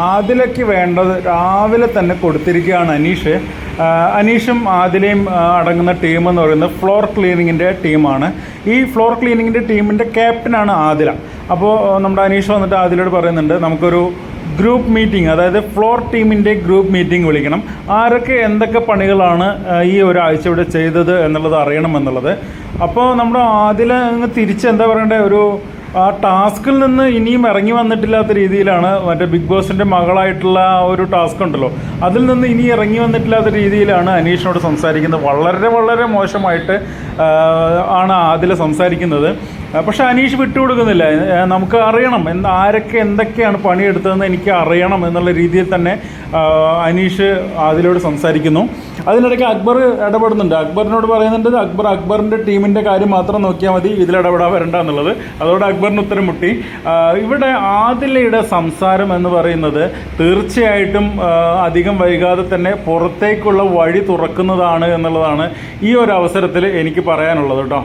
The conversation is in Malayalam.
ആദിലയ്ക്ക് വേണ്ടത് രാവിലെ തന്നെ കൊടുത്തിരിക്കുകയാണ് അനീഷ്. അനീഷും ആദിലയും അടങ്ങുന്ന ടീം എന്ന് പറയുന്നത് ഫ്ലോർ ക്ലീനിങ്ങിന്റെ ടീമാണ്. ഈ ഫ്ലോർ ക്ലീനിങ്ങിന്റെ ടീമിന്റെ ക്യാപ്റ്റനാണ് ആദില. അപ്പോൾ നമ്മുടെ അനീഷ് വന്നിട്ട് ആദിലയോട് പറയുന്നുണ്ട് നമുക്കൊരു ഗ്രൂപ്പ് മീറ്റിംഗ് അതായത് ഫ്ലോർ ടീമിന്റെ ഗ്രൂപ്പ് മീറ്റിംഗ് വിളിക്കണം. ആരൊക്കെ എന്തൊക്കെ പണികളാണ് ഈ ഒരാഴ്ച ഇവിടെ ചെയ്തത് എന്നുള്ളത് അറിയണം എന്നുള്ളത്. അപ്പോൾ നമ്മുടെ ആദില തിരിച്ച് എന്താ പറയണ്ടേ? ഒരു ആ ടാസ്കിൽ നിന്ന് ഇനിയും ഇറങ്ങി വന്നിട്ടില്ലാത്ത രീതിയിലാണ് മറ്റേ ബിഗ് ബോസിന്റെ മകളായിട്ടുള്ള ആ ഒരു ടാസ്ക് ഉണ്ടല്ലോ. അതിൽ നിന്ന് ഇനി ഇറങ്ങി വന്നിട്ടില്ലാത്ത രീതിയിലാണ് അനീഷിനോട് സംസാരിക്കുന്നത്. വളരെ വളരെ മോശമായിട്ട് ആണ് അതിൽ സംസാരിക്കുന്നത്. പക്ഷെ അനീഷ് വിട്ടുകൊടുക്കുന്നില്ല. നമുക്ക് അറിയണം എന്ത് ആരൊക്കെ എന്തൊക്കെയാണ് പണിയെടുത്തതെന്ന് എനിക്ക് അറിയണം എന്നുള്ള രീതിയിൽ തന്നെ അനീഷ് ആദിലോട് സംസാരിക്കുന്നു. അതിനിടയ്ക്ക് അക്ബർ ഇടപെടുന്നുണ്ട്. അക്ബറിനോട് പറയുന്നുണ്ട് അക്ബർ അക്ബറിന്റെ ടീമിന്റെ കാര്യം മാത്രം നോക്കിയാൽ മതി ഇതിൽ ഇടപെടാൻ വരണ്ട എന്നുള്ളത്. അതോടെ അക്ബറിന് ഉത്തരം മുട്ടി ഇവിടെ ആദിലയുടെ സംസാരം എന്ന് പറയുന്നത് തീർച്ചയായിട്ടും അധികം വൈകാതെ തന്നെ പുറത്തേക്കുള്ള വഴി തുറക്കുന്നതാണ് എന്നുള്ളതാണ് ഈ ഒരു അവസരത്തിൽ എനിക്ക് പറയാനുള്ളത് കേട്ടോ.